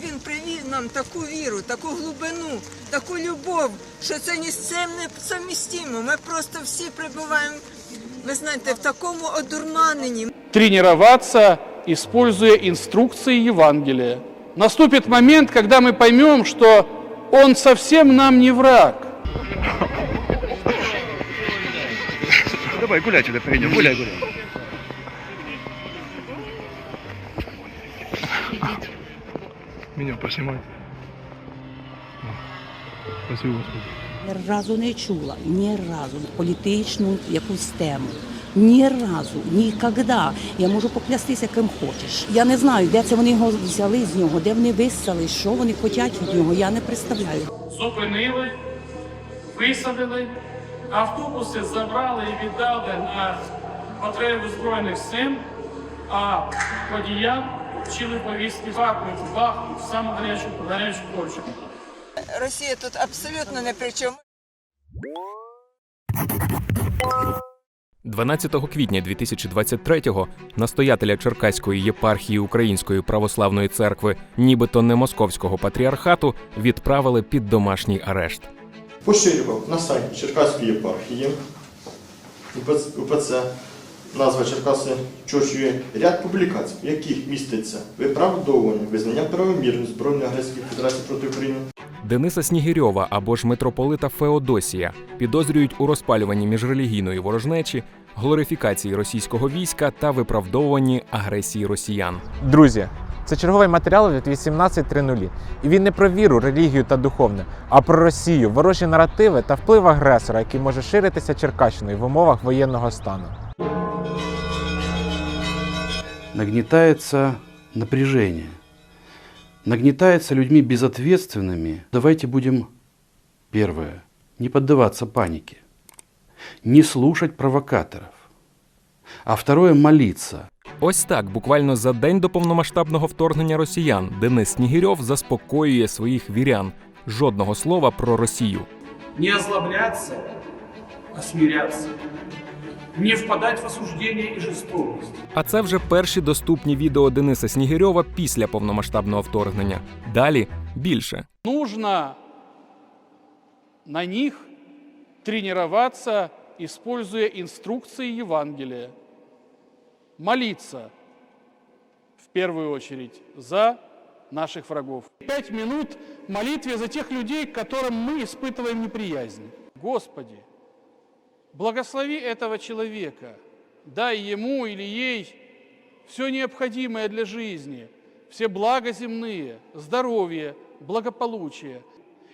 Він привів нам таку віру, таку глибину, таку любов, що це ні з цим не совмістимо. Ми просто всі перебуваємо, ви знаєте, в такому одурманенні. тренироваться, используя инструкции Евангелия. Наступит момент, когда мы поймем, что Он совсем нам не враг. Давай, гуляй сюда, паренек, гуляй, гуляй. Меня поснимай. Спасибо, Господи. Ні разу не чула, ні разу політичну якусь тему. Ні разу, ніколи. Я можу поклястися ким хочеш. Я не знаю, де це вони його взяли з нього, де вони висали, що вони хочуть від нього. Я не представляю. Зупинили, висадили, автобуси забрали і віддали на потреби Збройних сил, а водіям вчили повістки Бахмут, Бахмут, саме гарячу, гарячу точку. Росія тут абсолютно не при чому. 12 квітня 2023-го настоятеля Черкаської єпархії Української православної церкви, нібито не московського патріархату, відправили під домашній арешт. поширював на сайті Черкаської єпархії УПЦ назва Черкаси чочує ряд публікацій, в яких міститься виправдовування, визнання правомірності Збройної агресії Федерації проти України, Дениса Снігирьова або ж митрополита Феодосія підозрюють у розпалюванні міжрелігійної ворожнечі, глорифікації російського війська та виправдовуванні агресії росіян. Друзі, це черговий матеріал від 18.00. І він не про віру, релігію та духовне, а про Росію, ворожі наративи та вплив агресора, який може ширитися Черкащиною в умовах воєнного стану. Нагнетается напряжение, нагнетается людьми безответственными. Давайте будем, первое, не поддаваться панике, не слушать провокаторов, а второе, молиться. Ось так, буквально за день до повномасштабного вторгнення росіян, Денис Снігирьов заспокоює своїх вірян. Жодного слова про Росію. Не озлобляться, а смиряться Не впадать в осуждение и жестокость. А це вже перші доступні відео Дениса Снігирьова після повномасштабного вторгнення. Далі більше. Нужно на них тренироваться, используя инструкции Евангелия. Молиться в первую очередь за наших врагов. Пять минут молитве за тех людей, к которым мы испытываем неприязнь. Господи, благослови этого человека, дай ему или ей все необходимое для жизни, все блага земные, здоровье, благополучие.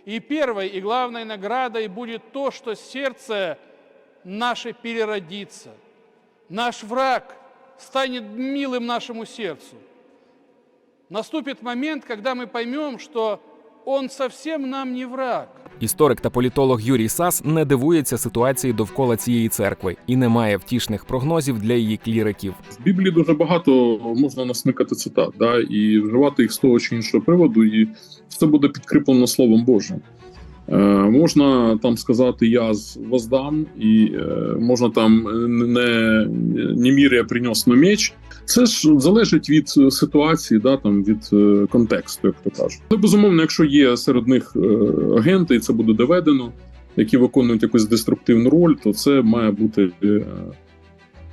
И первой и главной наградой будет то, что сердце наше переродится. Наш враг станет милым нашему сердцу. Наступит момент, когда мы поймем, что он совсем нам не враг. Історик та політолог Юрій Сас не дивується ситуації довкола цієї церкви і не має втішних прогнозів для її кліриків. В Біблії дуже багато можна насмикати цитат, да, і вживати їх з того чи іншого приводу, і все буде підкріплено Словом Божим. Е, можна там сказати я з- воздам, і е, можна там е, не, не міря принес на меч. Це ж залежить від ситуації, да, там, від контексту, як то кажуть. Але безумовно, якщо є серед них агенти, і це буде доведено, які виконують якусь деструктивну роль, то це має бути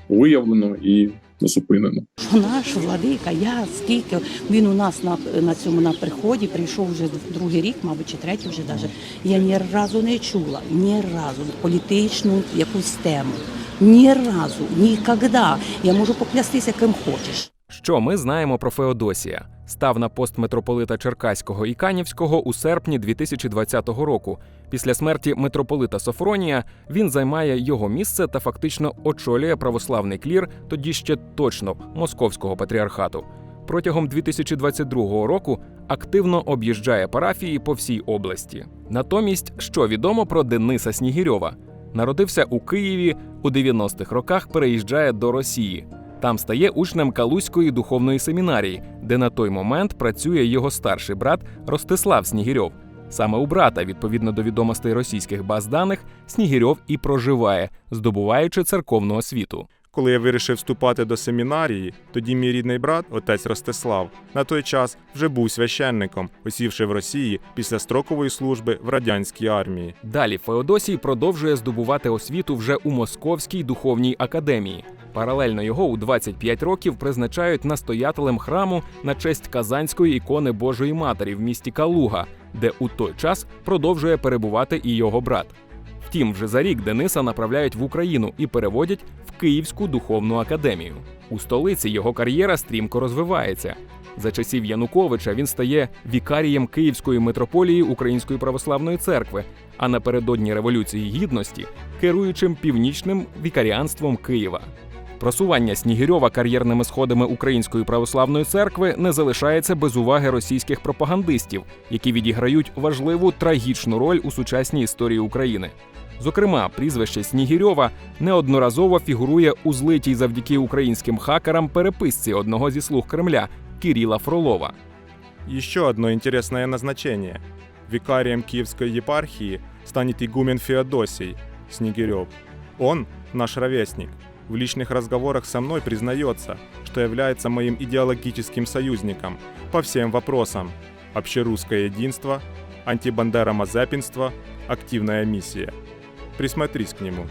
виявлено і зупинено. Що наш владика, я скільки він у нас на, на цьому на приході прийшов вже другий рік, мабуть, чи третій вже даже. Я ні разу не чула, ні разу політичну якусь тему. Ні разу, ніколи. Я можу поклястися ким хочеш. Що ми знаємо про Феодосія? Став на пост митрополита Черкаського і Канівського у серпні 2020 року. Після смерті митрополита Софронія він займає його місце та фактично очолює православний клір, тоді ще точно московського патріархату. Протягом 2022 року активно об'їжджає парафії по всій області. Натомість, що відомо про Дениса Снігірьова? Народився у Києві у 90-х роках, переїжджає до Росії. Там стає учнем Калузької духовної семінарії, де на той момент працює його старший брат Ростислав Снігірьов. Саме у брата, відповідно до відомостей російських баз даних, Снігірьов і проживає, здобуваючи церковну освіту. Коли я вирішив вступати до семінарії, тоді мій рідний брат, отець Ростислав, на той час вже був священником, осівши в Росії після строкової служби в радянській армії. Далі Феодосій продовжує здобувати освіту вже у Московській духовній академії. Паралельно його у 25 років призначають настоятелем храму на честь Казанської ікони Божої Матері в місті Калуга, де у той час продовжує перебувати і його брат. Втім, вже за рік Дениса направляють в Україну і переводять в Київську духовну академію. У столиці його кар'єра стрімко розвивається. За часів Януковича він стає вікарієм Київської митрополії Української православної церкви, а напередодні Революції Гідності керуючим північним вікаріанством Києва. Просування Снігирьова кар'єрними сходами Української православної церкви не залишається без уваги російських пропагандистів, які відіграють важливу трагічну роль у сучасній історії України. Зокрема, прізвище Снігірьова неодноразово фігурує у злитій завдяки українським хакерам переписці одного зі слуг Кремля Кирила Фролова. Еще одно интересное назначение. Викарием Киевской епархии станет игумен Феодосий Снегирев. Он наш ровесник. В личных разговорах со мной признается, что является моим идеологическим союзником по всем вопросам. Общерусское единство, антибандеромазепинство, активная миссия. Присмотрись к нему.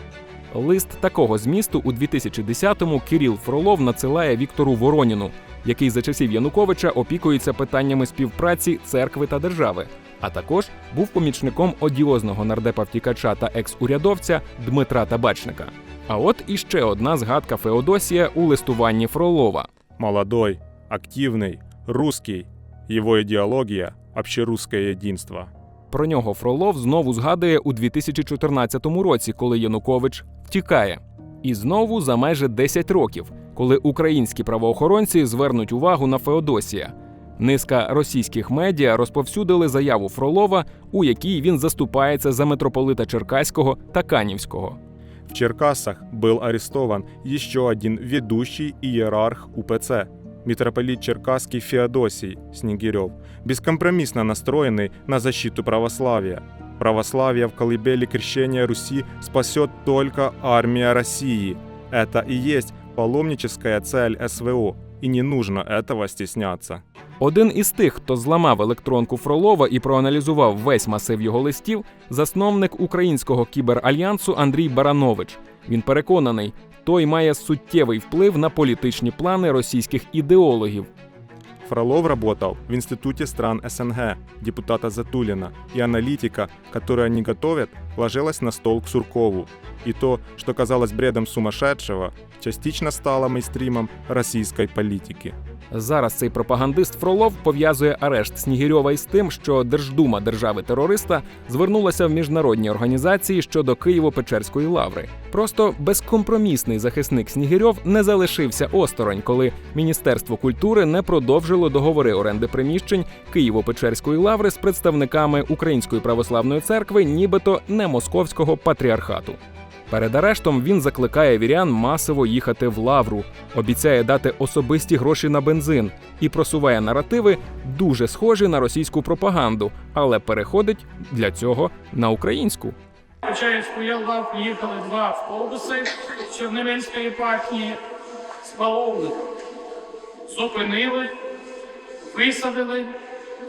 Лист такого змісту у 2010-му Кирил Фролов надсилає Віктору Вороніну, який за часів Януковича опікується питаннями співпраці церкви та держави, а також був помічником одіозного нардепа втікача та екс-урядовця Дмитра Табачника. А от іще одна згадка Феодосія у листуванні Фролова. Молодой, активный, русский. Его идеология – общерусское единство. Про нього Фролов знову згадує у 2014 році, коли Янукович втікає. І знову за майже 10 років, коли українські правоохоронці звернуть увагу на Феодосія. Низка російських медіа розповсюдили заяву Фролова, у якій він заступається за митрополита Черкаського та Канівського. В Черкасах был арестован еще один ведущий иерарх УПЦ – митрополит Черкасский Феодосий Снегирев, бескомпромиссно настроенный на защиту православия. Православие в колыбели крещения Руси спасет только армия России. Это и есть паломническая цель СВО, и не нужно этого стесняться. Один із тих, хто зламав електронку Фролова і проаналізував весь масив його листів, засновник українського кіберальянсу Андрій Баранович. Він переконаний, той має суттєвий вплив на політичні плани російських ідеологів. Фролов работал в Институте стран СНГ депутата Затулина, и аналитика, которую они готовят, ложилась на стол к Суркову. И то, что казалось бредом сумасшедшего, частично стало мейстримом российской политики. Зараз цей пропагандист Фролов пов'язує арешт Снігірьова із тим, що Держдума держави-терориста звернулася в міжнародні організації щодо Києво-Печерської лаври. Просто безкомпромісний захисник Снігірьов не залишився осторонь, коли Міністерство культури не продовжило договори оренди приміщень Києво-Печерської лаври з представниками Української православної церкви, нібито не московського патріархату. Перед арештом він закликає вірян масово їхати в лавру, обіцяє дати особисті гроші на бензин і просуває наративи, дуже схожі на російську пропаганду, але переходить для цього на українську. Почаївську Ялдав їхали два автобуси з єпархії з Зупинили, висадили,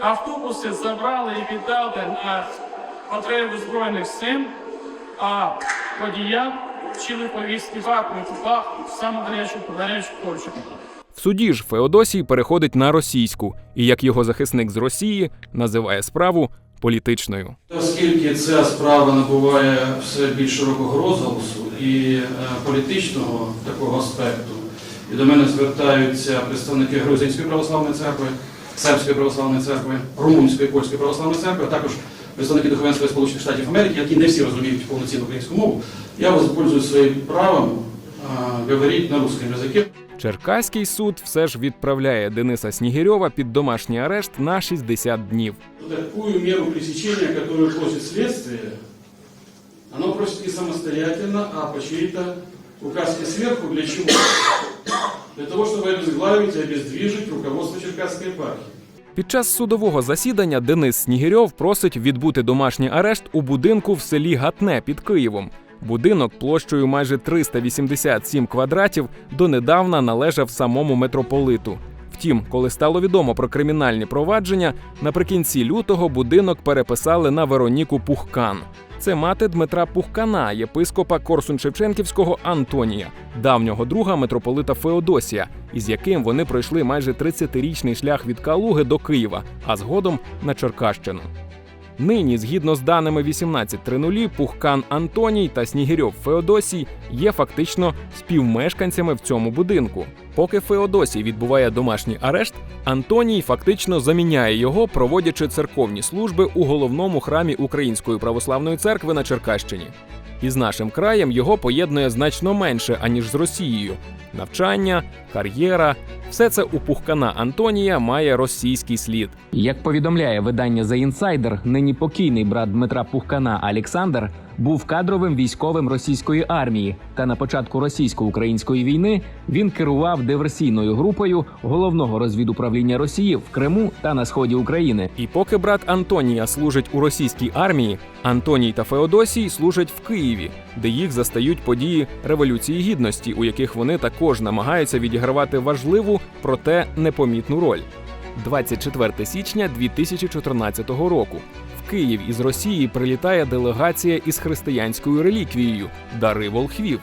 автобуси забрали і віддали на потреби Збройних сил, а водіям вчили повістки Бахмут, Бахмут, саме гарячу, гарячу точку. В суді ж Феодосій переходить на російську, і як його захисник з Росії називає справу політичною. Оскільки ця справа набуває все більш широкого розголосу і е, політичного такого аспекту, і до мене звертаються представники Грузинської православної церкви, Сербської православної церкви, Румунської, Польської православної церкви, а також представники духовенства Сполучених Штатів Америки, які не всі розуміють повноцінну українську мову, я воспользуюсь своїм правом говорити на русском языке. Черкаський суд все ж відправляє Дениса Снігірьова під домашній арешт на 60 днів. Такую меру пресечения, которую просит следствие, оно просит не самостоятельно, а по чьей-то указке сверху. Для чего? Для того, чтобы обезглавить и обездвижить руководство Черкасской епархии. Під час судового засідання Денис Снігирьов просить відбути домашній арешт у будинку в селі Гатне під Києвом, Будинок площею майже 387 квадратів донедавна належав самому митрополиту. Втім, коли стало відомо про кримінальні провадження, наприкінці лютого будинок переписали на Вероніку Пухкан. Це мати Дмитра Пухкана, єпископа Корсун-Шевченківського Антонія, давнього друга митрополита Феодосія, із яким вони пройшли майже 30-річний шлях від Калуги до Києва, а згодом на Черкащину. Нині, згідно з даними 18.00, Пухкан Антоній та Снігирьов Феодосій є фактично співмешканцями в цьому будинку. Поки Феодосій відбуває домашній арешт, Антоній фактично заміняє його, проводячи церковні служби у головному храмі Української православної церкви на Черкащині. Із нашим краєм його поєднує значно менше, аніж з Росією. Навчання, кар'єра все це у Пухкана Антонія має російський слід. Як повідомляє видання The Insider, нині покійний брат Дмитра Пухкана Олександр був кадровим військовим російської армії. Та на початку російсько-української війни він керував диверсійною групою головного розвідуправління Росії в Криму та на сході України. І поки брат Антонія служить у російській армії, Антоній та Феодосій служать в Києві, де їх застають події Революції Гідності, у яких вони також намагаються відігравати важливу, проте непомітну роль. 24 січня 2014 року. В Київ із Росії прилітає делегація із християнською реліквією дари волхвів.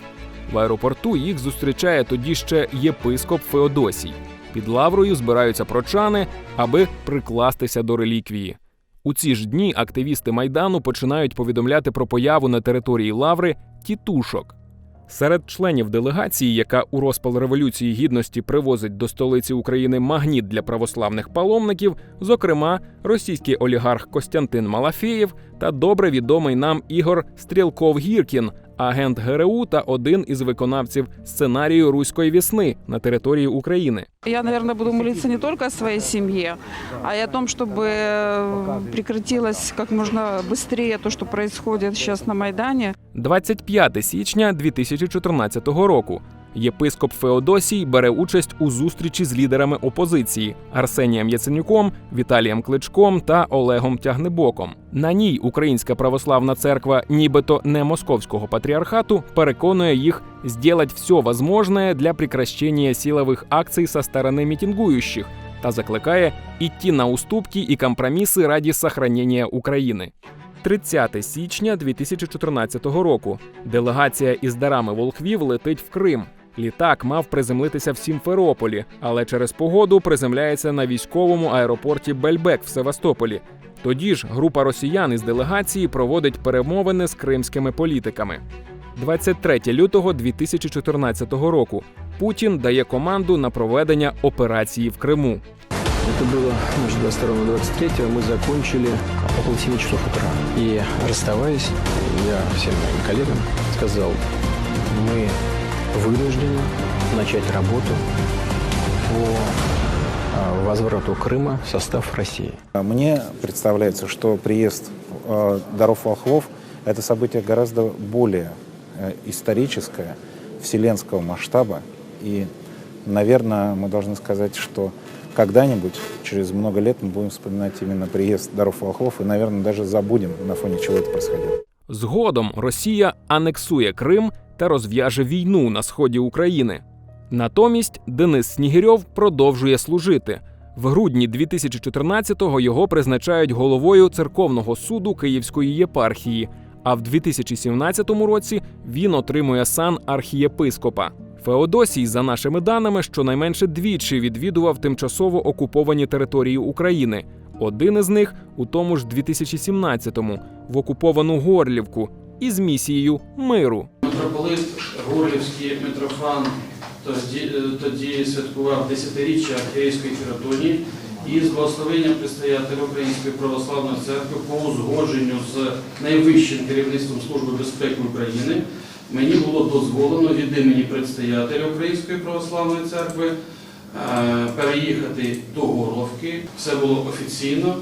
В аеропорту їх зустрічає тоді ще єпископ Феодосій. Під лаврою збираються прочани, аби прикластися до реліквії. У ці ж дні активісти майдану починають повідомляти про появу на території лаври тітушок. Серед членів делегації, яка у розпал революції гідності привозить до столиці України магніт для православних паломників, зокрема російський олігарх Костянтин Малафєєв та добре відомий нам Ігор Стрілков-Гіркін, агент ГРУ та один із виконавців сценарію Руської вісни на території України. Я, наверное, буду молиться не только о своей семье, а и о том, чтобы э, прекратилось как можно быстрее то, что происходит сейчас на Майдане. 25 січня 2014 року. Єпископ Феодосій бере участь у зустрічі з лідерами опозиції Арсенієм Яценюком, Віталієм Кличком та Олегом Тягнебоком. На ній Українська православна церква, нібито не московського патріархату, переконує їх зробити все возможное для прекращения силових акцій со сторони мітингуючих та закликає йти на уступки і компроміси раді сохранення України. 30 січня 2014 року. Делегація із дарами волхвів летить в Крим. Літак мав приземлитися в Сімферополі, але через погоду приземляється на військовому аеропорті Бельбек в Севастополі. Тоді ж група росіян із делегації проводить перемовини з кримськими політиками. 23 лютого 2014 року Путін дає команду на проведення операції в Криму. Это было между 22 и 23 мы закончили около 7 часов утра. И расставаясь, я всем моим коллегам сказал, мы вынуждены начать работу по а, возврату Крыма в состав России. Мне представляется, что приезд э, даров волхвов – это событие гораздо более э, историческое, вселенского масштаба. И, наверное, мы должны сказать, что когда-нибудь, через много лет, мы будем вспоминать именно приезд даров волхвов и, наверное, даже забудем, на фоне чего это происходило. Згодом Росія анексує Крим та розв'яже війну на сході України. Натомість Денис Снігирьов продовжує служити. В грудні 2014-го його призначають головою церковного суду Київської єпархії. А в 2017 році він отримує сан архієпископа. Феодосій, за нашими даними, щонайменше двічі відвідував тимчасово окуповані території України. Один із них у тому ж 2017-му в окуповану Горлівку із місією миру. Митрополит Горлівський Митрофан тоді, е, святкував десятиріччя архієрейської хіротонії і з благословенням предстоятеля Української православної церкви по узгодженню з найвищим керівництвом Служби безпеки України мені було дозволено від імені предстоятеля Української православної церкви е, переїхати до Горловки. Все було офіційно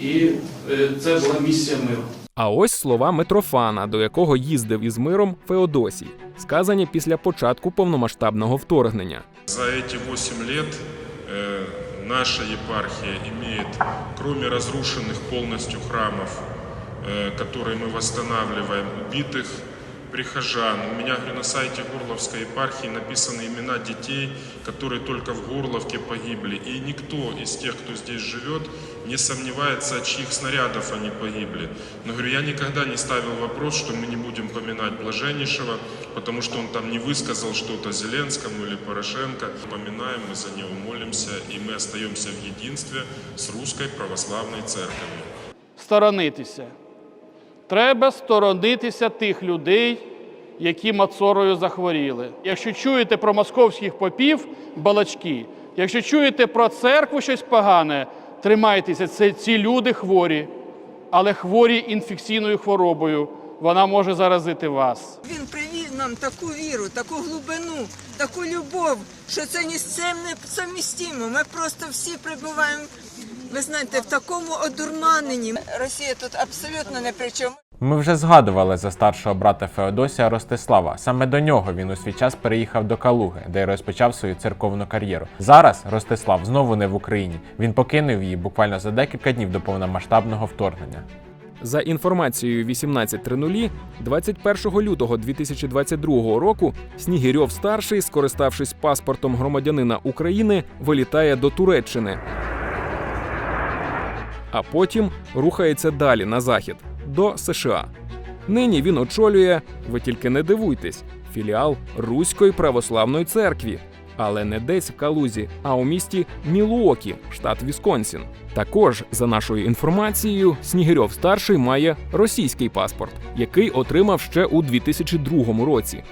і е, це була місія миру. А ось слова Митрофана, до якого їздив із миром Феодосій, сказані після початку повномасштабного вторгнення. За эти 8 лет э, наша епархия имеет, кроме разрушенных полностью храмов, э, которые мы восстанавливаем, убитых прихожан. У меня говорю, на сайте Горловской епархии написаны имена детей, которые только в Горловке погибли. И никто из тех, кто здесь живет, не сомневается, от чьих снарядов они погибли. Но говорю, я никогда не ставил вопрос, что мы не будем поминать Блаженнейшего, потому что он там не высказал что-то Зеленскому или Порошенко. Поминаем, мы за него молимся, и мы остаемся в единстве с Русской Православной Церковью. Сторонитися. Треба сторонитися тих людей, які мацорою захворіли. Якщо чуєте про московських попів балачки, якщо чуєте про церкву щось погане, тримайтеся, це ці люди хворі, але хворі інфекційною хворобою. Вона може заразити вас. Він привів нам таку віру, таку глибину, таку любов, що це ні з цим не совмістимо. Ми просто всі перебуваємо, ви знаєте, в такому одурманенні. Росія тут абсолютно не при чому. Ми вже згадували за старшого брата Феодосія Ростислава. Саме до нього він у свій час переїхав до Калуги, де й розпочав свою церковну кар'єру. Зараз Ростислав знову не в Україні. Він покинув її буквально за декілька днів до повномасштабного вторгнення. За інформацією 18.00, 21 лютого 2022 року Снігирьов старший, скориставшись паспортом громадянина України, вилітає до Туреччини, а потім рухається далі на захід до США. Нині він очолює, ви тільки не дивуйтесь, філіал Руської православної церкві, але не десь в Калузі, а у місті Мілуокі, штат Вісконсін. Також, за нашою інформацією, Снігирьов старший має російський паспорт, який отримав ще у 2002 році.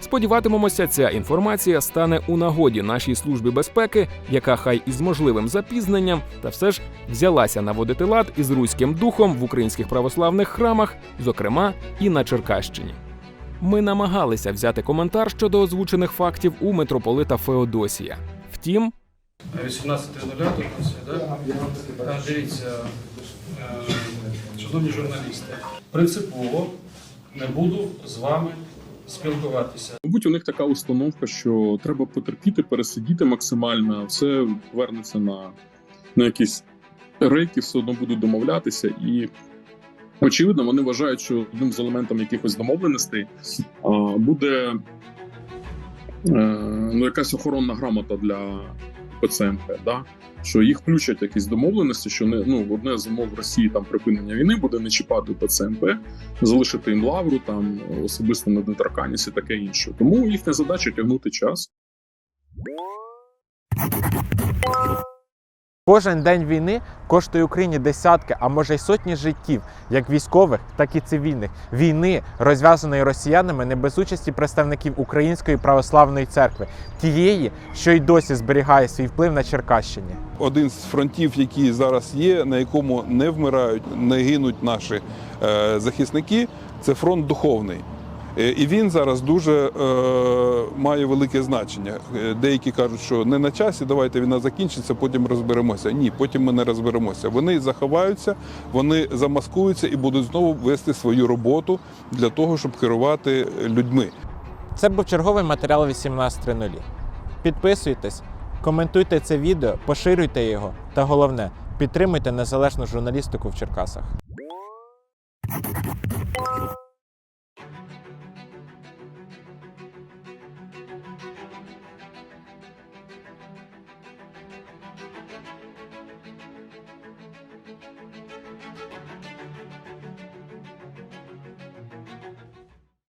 Сподіватимемося, ця інформація стане у нагоді нашій службі безпеки, яка хай із можливим запізненням, та все ж взялася наводити лад із руським духом в українських православних храмах, зокрема і на Черкащині. Ми намагалися взяти коментар щодо озвучених фактів у митрополита Феодосія. Втім, 18.00 тут у да? Там дивіться, е, шановні журналісти, принципово не буду з вами спілкуватися. Мабуть, у них така установка, що треба потерпіти, пересидіти максимально, все вернеться на, на якісь рейки, все одно будуть домовлятися. І очевидно, вони вважають, що одним з елементів якихось домовленостей буде е, ну, якась охоронна грамота для ПЦМП, да? що їх включать якісь домовленості, що не ну одне з умов Росії там припинення війни буде не чіпати ПЦМП, залишити їм лавру, там особисто недоторканність і таке інше. Тому їхня задача тягнути час. Кожен день війни коштує Україні десятки, а може й сотні життів, як військових, так і цивільних. Війни, розв'язаної росіянами не без участі представників Української православної церкви, тієї, що й досі зберігає свій вплив на Черкащині. один з фронтів, які зараз є, на якому не вмирають, не гинуть наші е, захисники, це фронт духовний. Е, І він зараз дуже е, має велике значення. Е, Деякі кажуть, що не на часі, давайте війна закінчиться, потім розберемося. Ні, потім ми не розберемося. Вони заховаються, вони замаскуються і будуть знову вести свою роботу для того, щоб керувати людьми. Це був черговий матеріал 18.00. Підписуйтесь, коментуйте це відео, поширюйте його та головне, підтримуйте незалежну журналістику в Черкасах.